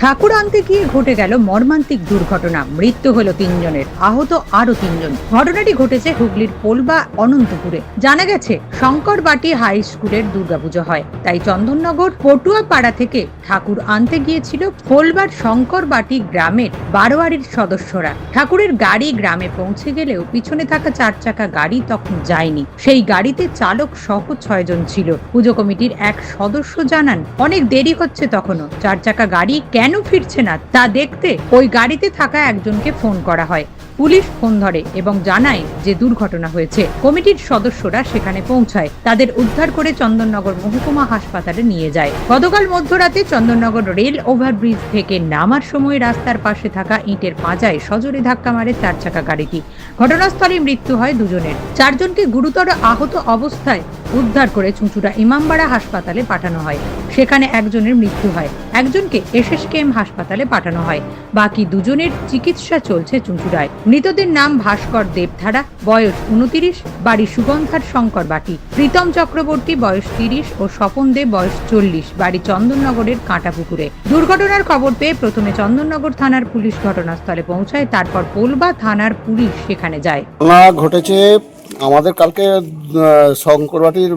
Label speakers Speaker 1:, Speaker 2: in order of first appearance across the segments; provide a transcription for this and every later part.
Speaker 1: ঠাকুর আনতে গিয়ে ঘটে গেল মর্মান্তিক দুর্ঘটনা? মৃত্যু হলো তিনজনের, আহত আরও তিনজন। ঘটনাটি ঘটেছে হুগলির পোলবা, অনন্তপুরে। জানা গেছে, শঙ্করবাটি হাই স্কুলের দুর্গাপুজো হয়। তাই চন্দননগর পটুয়া পাড়া থেকে ঠাকুর আনতে গিয়েছিল পোলবার শঙ্করবাটি গ্রামের বারোয়ারির সদস্যরা। ঠাকুরের গাড়ি গ্রামে পৌঁছে গেলেও পিছনে থাকা চার চাকা গাড়ি তখন যায়নি। সেই গাড়িতে চালক সহ ছয়জন ছিল। পুজো কমিটির এক সদস্য জানান, অনেক দেরি হচ্ছে তখনও। চার চাকা গাড়ি কেন ফিরছে না তা দেখতে ওই গাড়িতে থাকা একজনকে ফোন করা হয়। পুলিশ ফোন ধরে এবং জানায় যে দুর্ঘটনা হয়েছে। কমিটির সদস্যরা সেখানে পৌঁছায়। তাদের উদ্ধার করে চন্দননগর মহকুমা হাসপাতালে নিয়ে যায়। গতকাল মধ্যরাতে চন্দননগর রেল ওভারব্রিজ থেকে নামার সময় রাস্তার পাশে থাকা ইটের পাঁজায় সজোরে ধাক্কা মারে চার চাকা গাড়িটি। ঘটনাস্থলে মৃত্যু হয় দুজনের। চারজনকে গুরুতর আহত অবস্থায় উদ্ধার করে চুঁচুড়া ইমামবাড়া হাসপাতালে পাঠানো হয়। সেখানে একজনের মৃত্যু হয়। একজনকে এসএসকেএম হাসপাতালে পাঠানো হয়। বাকি দুজনের চিকিৎসা চলছে চুঁচুড়ায়। মৃতদের নাম ভাস্কর দেবধারা, বয়স উনতিরিশ, বাড়ি সুগন্ধার শঙ্কর বাটি। প্রীতম চক্রবর্তী, বয়স তিরিশ ও স্বপন দেব বয়স চল্লিশ, বাড়ি চন্দননগরের কাঁটাপুকুরে। দুর্ঘটনার খবর পেয়ে প্রথমে চন্দননগর থানার পুলিশ ঘটনাস্থলে পৌঁছায়, তারপর পোলবা থানার পুলিশ সেখানে যায়।
Speaker 2: ঘটেছে আমাদের কালকে শঙ্করবাটির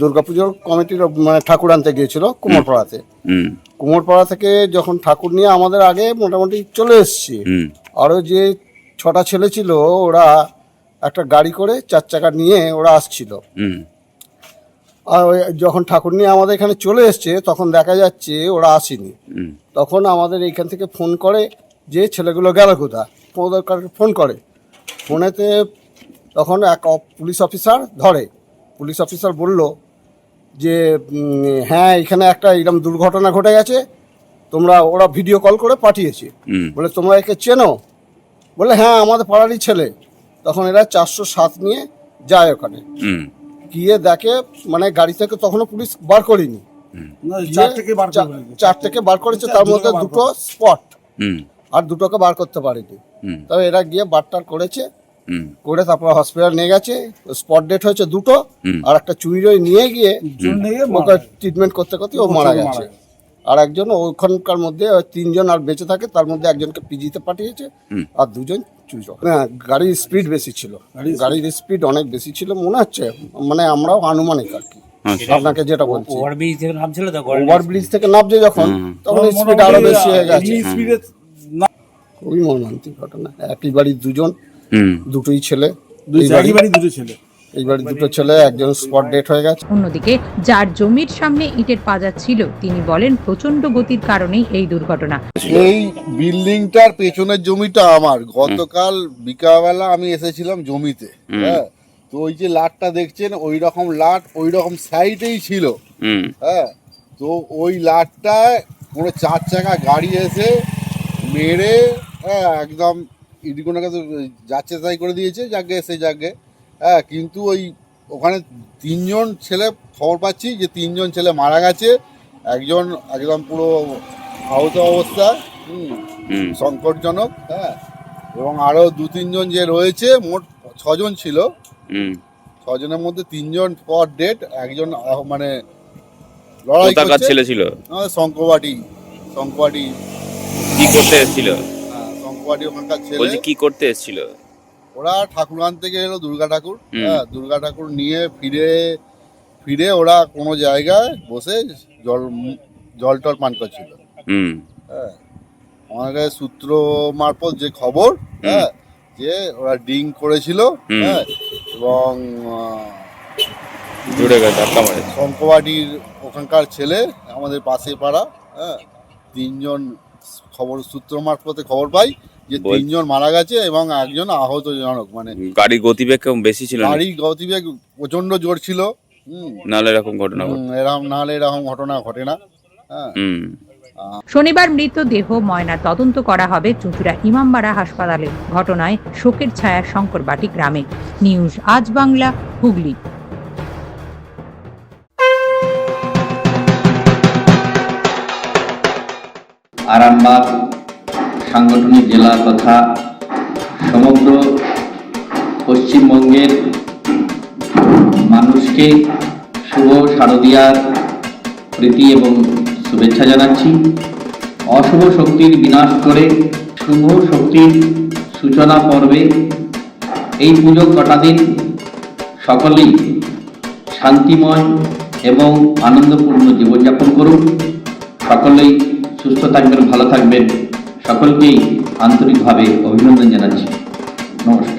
Speaker 2: দুর্গাপুজোর কমিটির মানে ঠাকুর আনতে গিয়েছিল কুমোরপাড়াতে। কুমোরপাড়া থেকে যখন ঠাকুর নিয়ে আমাদের আগে মোটামুটি চলে এসছি আরও যে ছটা ছেলে ছিল ওরা একটা গাড়ি করে চার চাকা নিয়ে ওরা আসছিল। আর যখন ঠাকুর নিয়ে আমাদের এখানে চলে এসছে তখন দেখা যাচ্ছে ওরা আসেনি। তখন আমাদের এইখান থেকে ফোন করে যে ছেলেগুলো গেল কোথা ফোন করে। ফোনেতে তখন এক পুলিশ অফিসার ধরে। পুলিশ অফিসার বলল যে হ্যাঁ এখানে একটা এরকম দুর্ঘটনা ঘটে গেছে তোমরা ওরা ভিডিও কল করে পাঠিয়েছে। বলে তোমরা একে চেনো? বলে হ্যাঁ আমাদের পাড়ারই ছেলে। তখন এরা চারশো সাত নিয়ে যায় ওখানে। গিয়ে দেখে মানে গাড়ি থেকে তখনও পুলিশ বার করেনি।
Speaker 3: চার থেকে বার
Speaker 2: করেছে তার মধ্যে দুটো স্পট।
Speaker 4: হুম।
Speaker 2: আর দুটোকে বার করতে পারেনি। তবে এরা গিয়ে বারটার করেছে। করে তারপর হসপিটাল নিয়ে গেছে স্পট ডেট হয়েছে দুটো আর একটা চুইরই নিয়ে গিয়ে ওকে ট্রিটমেন্ট করতে করতে ও মারা গেছে। আর একজন ওখানকার মধ্যে ওই তিনজন আর বেঁচে থাকে তার মধ্যে একজনকে পিজিতে পাঠিয়েছে আর দুজন চুইর হ্যাঁ গাড়ির স্পিড বেশি ছিল।
Speaker 3: গাড়ির
Speaker 2: স্পিড অনেক বেশি ছিল মনে হচ্ছে মানে আমরাও আনুমানিক আর কি।
Speaker 4: আচ্ছা।
Speaker 2: আপনাকে যেটা বলছি।
Speaker 5: ওভারব্রিজ থেকে নামছিল তো
Speaker 2: ওভার ব্রিজ থেকে নামছে যখন তখন স্পিড আরও বেশি হয়ে গেছে।
Speaker 3: স্পিডে না
Speaker 2: খুবই মর্মান্তিক ঘটনা। একই বাড়ির দুজন দুটোই ছেলে। এই বাড়ি
Speaker 3: দুটো ছেলে।
Speaker 2: এই দুটো ছেলে একজন স্পট ডেট হয়ে গেছে।
Speaker 1: অন্যদিকে যার জমির সামনে ইটের পাজা ছিল তিনি বলেন প্রচণ্ড গতির কারণেই এই দুর্ঘটনা।
Speaker 6: এই বিল্ডিংটার পেছনের জমিটা আমার। গতকাল বিকালবেলা আমি এসেছিলাম জমিতে হ্যাঁ। তো ওই যে লাটটা দেখছেন ওই রকম লাট ওই রকম সাইডেই ছিল।
Speaker 4: হুম।
Speaker 6: হ্যাঁ। তো ওই লাটটায় কোনো চার চাকা গাড়ি এসে মেরে হ্যাঁ একদম ইডিকোনাকে তো যাচ্ছে তাই করে দিয়েছে যাকে সে যাকে। হ্যাঁ কিন্তু ওই ওখানে তিনজন ছেলে খবর পাচ্ছি যে তিনজন ছেলে মারা গেছে। একজন একদম পুরো আহত অবস্থা হুম সংকটজনক হ্যাঁ এবং আরও দু তিনজন যে রয়েছে মোট ছজন ছিল। ছজনের মধ্যে তিনজন পর ডেট একজন মানে লড়াই
Speaker 4: ছেলে ছিল?
Speaker 6: আমাদের শঙ্করবাটি শঙ্করবাটি।
Speaker 4: কি করতে এসেছিল?
Speaker 6: হ্যাঁ, ওখানকার ছেলে।
Speaker 4: বলছি কি করতে এসেছিল?
Speaker 6: ওরা ঠাকুর আনতে এলো দুর্গা ঠাকুর। হ্যাঁ দুর্গা ঠাকুর নিয়ে ফিরে ফিরে ওরা কোনো জায়গায় বসে জল জল টল পান করছিল।
Speaker 4: হুম।
Speaker 6: হ্যাঁ আমাদের সূত্র মারফত যে খবর হ্যাঁ যে ওরা ডিং করেছিল হ্যাঁ এবং
Speaker 4: জুড়ে গেছে
Speaker 6: শঙ্করবাড়ির ওখানকার ছেলে আমাদের পাশে পাড়া হ্যাঁ তিনজন খবর সূত্র মারফতে খবর পাই। যে তিনজন মারা গেছে এবং একজন আহতজনক মানে
Speaker 4: গাড়ির গতিবেগ বেশি ছিল না
Speaker 6: গাড়ি গতিবেগ প্রচণ্ড জোর ছিল। হুম।
Speaker 4: নাহলে এরকম ঘটনা
Speaker 6: এরকম নাহলে এরকম ঘটনা ঘটে না। হ্যাঁ।
Speaker 4: হুম।
Speaker 1: শনিবার মৃতদেহ ময়না তদন্ত করা হবে চুঁচুড়া ইমামবাড়া হাসপাতালে। ঘটনায় শোকের ছায়া শঙ্করবাটি গ্রামে। নিউজ আজ বাংলা হুগলি।
Speaker 7: আরামবাগ সাংগঠনিক জেলা তথা সমগ্র পশ্চিমবঙ্গের মানুষকে শুভ শারদীয়ার প্রীতি এবং শুভেচ্ছা জানাচ্ছি। অশুভ শক্তির বিনাশ করে শুভ শক্তির সূচনা পর্বে এই পুজো কটা দিন সকলেই শান্তিময় এবং আনন্দপূর্ণ জীবনযাপন করুন। সকলেই সুস্থ থাকবেন, ভালো থাকবেন। সকলকেই আন্তরিকভাবে অভিনন্দন জানাচ্ছি। নমস্কার।